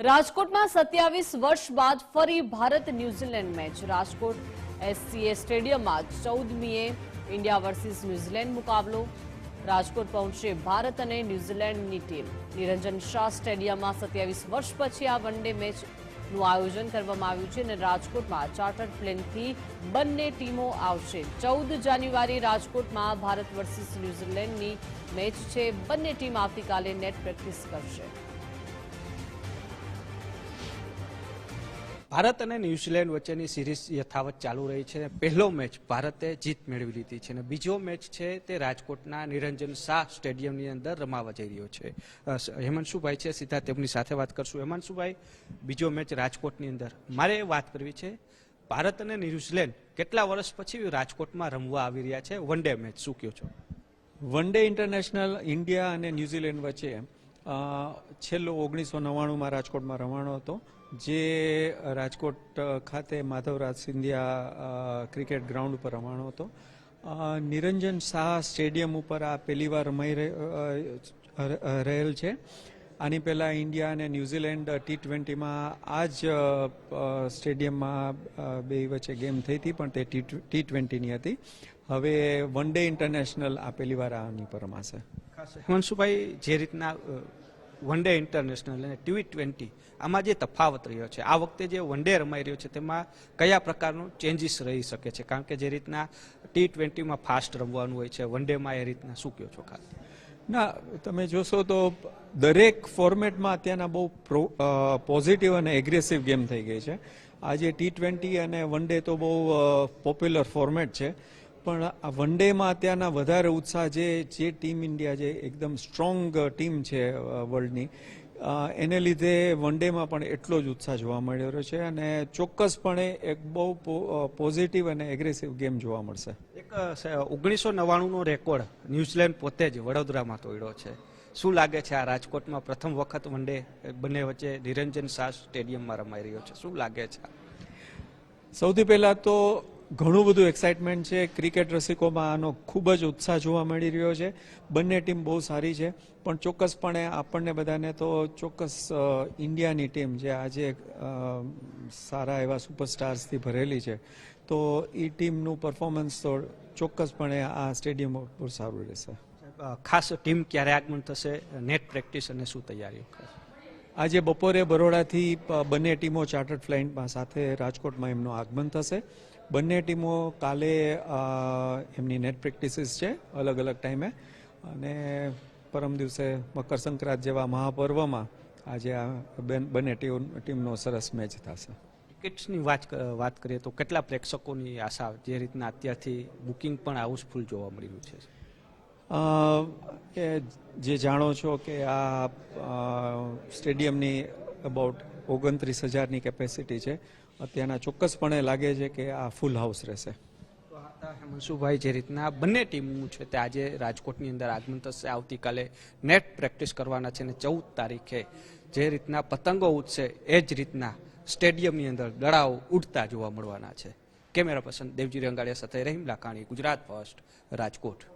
રાજકોટમાં સત્યાવીસ વર્ષ બાદ ફરી Bharat New Zealand match. Rajkot SCA સ્ટેડિયમમાં ચૌદમીએ ઇન્ડિયા વર્સિસ ન્યૂઝીલેન્ડ મુકાબલો. રાજકોટ પહોંચશે ભારત અને ન્યૂઝીલેન્ડની ટીમ. નિરંજન શાહ સ્ટેડિયમમાં સત્યાવીસ વર્ષ પછી આ વન ડે મેચનું આયોજન કરવામાં આવ્યું છે અને રાજકોટમાં ચાર્ટર્ડ પ્લેનથી બંને ટીમો આવશે. ચૌદ જાન્યુઆરી રાજકોટમાં ભારત વર્સિસ ન્યૂઝીલેન્ડની મેચ છે. બંને ટીમ આવતીકાલે નેટ પ્રેક્ટિસ કરશે. ભારત અને ન્યુઝીલેન્ડ વચ્ચેની સિરીઝ યથાવત ચાલુ રહી છે. પહેલો મેચ ભારતે જીત મેળવી લીધી છે અને બીજો મેચ છે તે રાજકોટના નિરંજન શાહ સ્ટેડિયમની અંદર રમાવા જઈ રહ્યો છે. હેમાંશુભાઈ છે, સીધા તેમની સાથે વાત કરશું. હેમાંશુભાઈ, બીજો મેચ રાજકોટની અંદર. મારે વાત કરવી છે, ભારત અને ન્યુઝીલેન્ડ કેટલા વર્ષ પછી રાજકોટમાં રમવા આવી રહ્યા છે? વન ડે મેચ, શું કહો છો? વન ડે ઇન્ટરનેશનલ ઇન્ડિયા અને ન્યૂઝીલેન્ડ વચ્ચે છેલ્લો ઓગણીસો નવ્વાણુંમાં રાજકોટમાં રમાણો હતો, જે રાજકોટ ખાતે માધવરાજ સિંધિયા ક્રિકેટ ગ્રાઉન્ડ ઉપર રમાણો હતો. નિરંજન શાહ સ્ટેડિયમ ઉપર આ પહેલીવાર રમાઈ રહેલ છે. આની પહેલાં ઇન્ડિયા અને ન્યૂઝીલેન્ડ ટી ટ્વેન્ટીમાં આ જ સ્ટેડિયમમાં બે વચ્ચે ગેમ થઈ હતી, પણ તે ટી ટ્વેન્ટીની હતી. હવે વન ડે ઇન્ટરનેશનલ આ પહેલી વાર આની પરમાશે હેમાંશુભાઈ, જે રીતના વન ડે ઇન્ટરનેશનલ અને ટી ટ્વેન્ટી આમાં જે તફાવત રહ્યો છે, આ વખતે જે વન ડે રમાઈ રહ્યો છે, તેમાં કયા પ્રકારનું ચેન્જીસ રહી શકે છે? કારણ કે જે રીતના ટી ટ્વેન્ટીમાં ફાસ્ટ રમવાનું હોય છે, વન ડેમાં એ રીતના શું કહો છો ખાસ? ના, તમે જોશો તો દરેક ફોર્મેટમાં અત્યારના બહુ પોઝિટિવ અને એગ્રેસિવ ગેમ થઈ ગઈ છે. આજે ટી ટ્વેન્ટી અને વન ડે તો બહુ પોપ્યુલર ફોર્મેટ છે. પણ આ વન ડેમાં અત્યારના વધારે ઉત્સાહ જે જે ટીમ ઇન્ડિયા જે એકદમ સ્ટ્રોંગ ટીમ છે વર્લ્ડની એને લીધે વન ડેમાં પણ એટલો જ ઉત્સાહ જોવા મળી રહ્યો છે અને ચોક્કસપણે એક બહુ પોઝિટિવ અને એગ્રેસિવ ગેમ જોવા મળશે. એક ઓગણીસો નવ્વાણુંનો રેકોર્ડ ન્યુઝીલેન્ડ પોતે જ વડોદરામાં તોડ્યો છે. શું લાગે છે આ રાજકોટમાં પ્રથમ વખત વન ડે બંને વચ્ચે નિરંજન શાહ સ્ટેડિયમમાં રમાઈ રહ્યો છે? શું લાગે છે? સૌથી પહેલાં તો ઘણું બધું એક્સાઇટમેન્ટ છે. ક્રિકેટ રસિકોમાં આનો ખૂબ જ ઉત્સાહ જોવા મળી રહ્યો છે. બંને ટીમ બહુ સારી છે. પણ ચોક્કસપણે આપણને બધાને તો ચોક્કસ ઇન્ડિયાની ટીમ જે આજે સારા એવા સુપરસ્ટાર્સથી ભરેલી છે. તો એ ટીમનું પરફોર્મન્સ તો ચોક્કસપણે આ સ્ટેડિયમ ઉપર સારું રહેશે. ખાસ ટીમ ક્યારે આગમન થશે? નેટ પ્રેક્ટિસ અને શું તૈયારીઓ ખાસ? આજે બપોરે બરોડાથી બંને ટીમો ચાર્ટર્ડ ફ્લાઇટમાં સાથે રાજકોટમાં એમનું આગમન થશે. બંને ટીમો કાલે એમની નેટ પ્રેક્ટિસીસ છે અલગ અલગ ટાઈમે. અને પરમ દિવસે મકર સંક્રાંત જેવા મહાપર્વમાં આજે આ બેન- ટીમનો સરસ મેચ થશે. ટિકિટ્સની વાત વાત કરીએ તો કેટલા પ્રેક્ષકોની આશા જે રીતના અત્યારથી બુકિંગ પણ હાઉસફુલ જોવા મળી રહ્યું છે કે જે જાણો છો કે આ સ્ટેડિયમની અબાઉટ ઓગણત્રીસ હજારની કેપેસિટી છે અત્યારના ચોક્કસપણે લાગે છે કે આ ફૂલ હાઉસ રહેશે. મનસુભાઈ જે રીતના બંને ટીમનું છે તે આજે રાજકોટની અંદર આગમન થશે. આવતીકાલે નેટ પ્રેક્ટિસ કરવાના છે અને ચૌદ તારીખે જે રીતના પતંગો ઉડશે એ જ રીતના સ્ટેડિયમની અંદર દડાઓ ઉડતા જોવા મળવાના છે. કેમેરા પર્સન દેવજી રંગાડિયા સાથે રહીમ લાખાણી, ગુજરાત ફર્સ્ટ રાજકોટ.